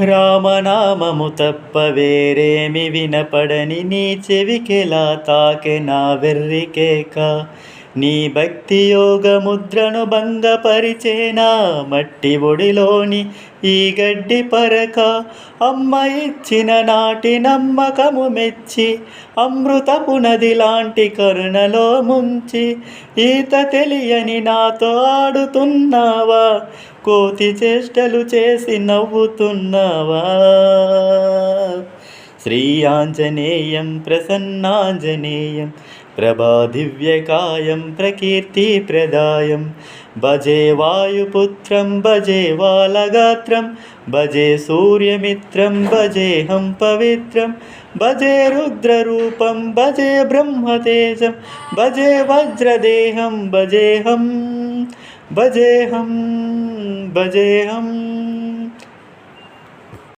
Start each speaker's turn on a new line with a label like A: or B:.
A: రామనామము తప్ప వేరేమి వినపడని నీ చెవికెలా తాకె నా వెర్రికేక? నీ భక్తి యోగ ముద్రను భంగపరిచేనా మట్టి ఒడిలోని ఈ గడ్డి పరక అమ్మ ఇచ్చిన నాటి నమ్మకము మెచ్చి అమృతపు నది లాంటి కరుణలో ముంచి ఈత తెలియని నాతో ఆడుతున్నావా? కోతి చేష్టలు చేసి నవ్వుతున్నావా? శ్రీ ఆంజనేయం ప్రసన్నాంజనేయం प्रभादिव्यकायं प्रकीर्तिप्रदायं। भजे वायुपुत्रं, भजे वालगात्रं, भजे सूर्यमित्रं भजेऽहं पवित्रं भजे रुद्ररूपं, भजे ब्रह्मतेजं, भजे वज्रदेहं भजेऽहं भजेऽहं भजेऽहम्